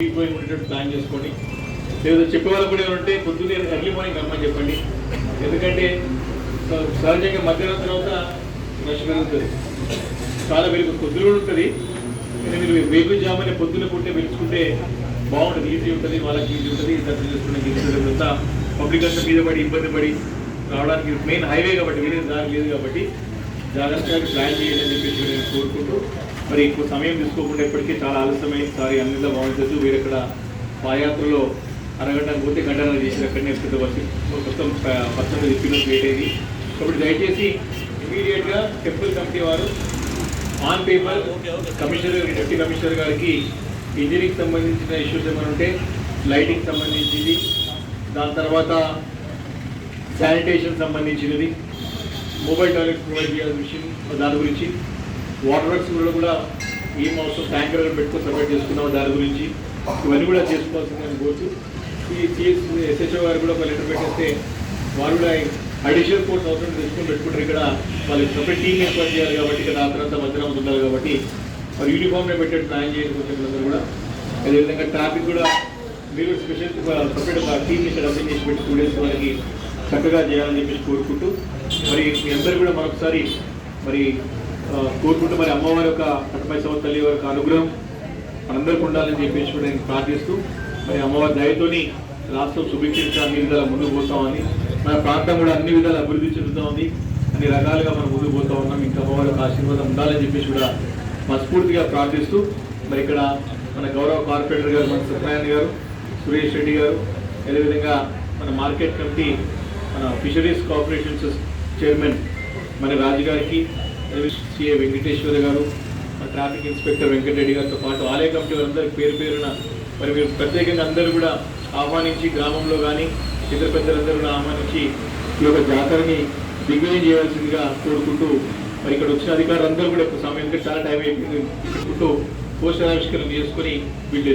ఉండేటట్టు ప్లాన్ చేసుకోండి. లేదా చెప్పే వాళ్ళు కూడా ఏమంటే పొద్దున్నే ఎర్లీ మార్నింగ్ రమ్మని చెప్పండి. ఎందుకంటే సహజంగా మధ్యాహ్నం తర్వాత రష్ పెరుగుతుంది చాలా వెలుగు పొద్దున కూడా ఉంటుంది. మీరు వేగు జామని పొద్దున పుట్టే పిలుచుకుంటే బాగుంటుంది ఈజీ ఉంటుంది వాళ్ళకి ఈజీ ఉంటుంది దర్శనం చేసుకునే ఈజీ పబ్లిక్ అంతా మీద పడి ఇబ్బంది పడి రావడానికి మెయిన్ హైవే కాబట్టి వేరే దారి లేదు కాబట్టి జాగ్రత్తగా ప్లాన్ చేయాలని చెప్పేసి కోరుకుంటూ మరి ఎక్కువ సమయం తీసుకోకుండా ఇప్పటికీ చాలా ఆలస్యమైంది సారీ అన్నింటిలో బాగుంటుంది మీరు ఇక్కడ పాదయాత్రలో అరగంట పోతే గంటన చేసిన అక్కడనే పెద్ద వచ్చి మొత్తం పర్సెంట్ తిప్పిన లేట్ అయింది. కాబట్టి దయచేసి ఇమీడియట్గా టెంపుల్ కమిటీ వారు on paper commissioner deputy commissioner గారికి ఇంజనీరింగ్ సంబంధించిన ఇష్యూస్ ఏమైనా ఉంటే లైటింగ్ సంబంధించింది దాని తర్వాత శానిటేషన్ సంబంధించినది మొబైల్ టాయిలెట్ ప్రొవైడ్ చేయాల్సిన విషయం దాని గురించి వాటర్ వర్క్స్ కూడా కూడా ఏం అవసరం ట్యాంకర్ పెట్టుకొని సపరేట్ చేసుకున్నాం. దాని గురించి ఇవన్నీ కూడా చేసుకోవాల్సిందని అనుకోవచ్చు ఈ సిఎస్ ఎస్హెచ్ఓ గారు కూడా ఒక లెటర్ పెట్టేస్తే వారు కూడా అడిషనల్ ఫోర్స్ అవసరం తీసుకొని పెట్టుకుంటారు. ఇక్కడ వాళ్ళకి సపరేట్ టీమ్ ఏర్పాటు చేయాలి కాబట్టి ఇక్కడ ఆ తర్వాత భద్రం ఉండాలి కాబట్టి మరి యూనిఫామ్లో పెట్టేట్టు ప్లాన్ చేయాలి కూడా. అదేవిధంగా ట్రాఫిక్ కూడా మీరు స్పెషల్ సపరేట్ ఒక టీమ్ ఇక్కడ అసైన్ చేసి పెట్టి టూ డేస్ వాళ్ళకి చక్కగా చేయాలని చెప్పేసి కోరుకుంటూ మరి మీ అందరూ కూడా మరొకసారి మరి కోరుకుంటూ మరి అమ్మవారి యొక్క పట్టమైసవ తల్లి యొక్క అనుగ్రహం మనందరికీ ఉండాలని చెప్పేసి కూడా నేను ప్రార్థిస్తూ మరి అమ్మవారి దయతోని రాష్ట్రం సుభిక్షించి అన్ని విధాలా ముందుకు పోతామని మన ప్రాంతం కూడా అన్ని విధాల అభివృద్ధి చెందుతామని ఉంది అన్ని రకాలుగా మనం ముందుకు పోతా ఉన్నాం. ఇంకా అమ్మవారి యొక్క ఆశీర్వాదం ఉండాలని చెప్పేసి కూడా మనస్ఫూర్తిగా ప్రార్థిస్తూ మరి ఇక్కడ మన గౌరవ కార్పొరేటర్ గారు మన సత్యనారాయణ గారు సురేష్ రెడ్డి గారు అదేవిధంగా మన మార్కెట్ కమిటీ మన ఫిషరీస్ కార్పొరేషన్స్ చైర్మన్ మన రాజు గారికి సిఏ వెంకటేశ్వర గారు ట్రాఫిక్ ఇన్స్పెక్టర్ వెంకటరెడ్డి గారితో పాటు ఆలయ కమిటీ వారందరికీ పేరు పేరున మరి మీరు ప్రత్యేకంగా అందరూ కూడా ఆహ్వానించి గ్రామంలో కానీ ఇతర పెద్దలందరూ కూడా ఆహ్వానించి ఈ యొక్క జాతరని దిగ్విజయం చేయాల్సిందిగా కోరుకుంటూ మరి ఇక్కడ వచ్చిన అధికారులు అందరూ కూడా సమయం చాలా టైం అయిపోయింది పోస్టర్ ఆవిష్కరణ చేసుకొని వీళ్ళు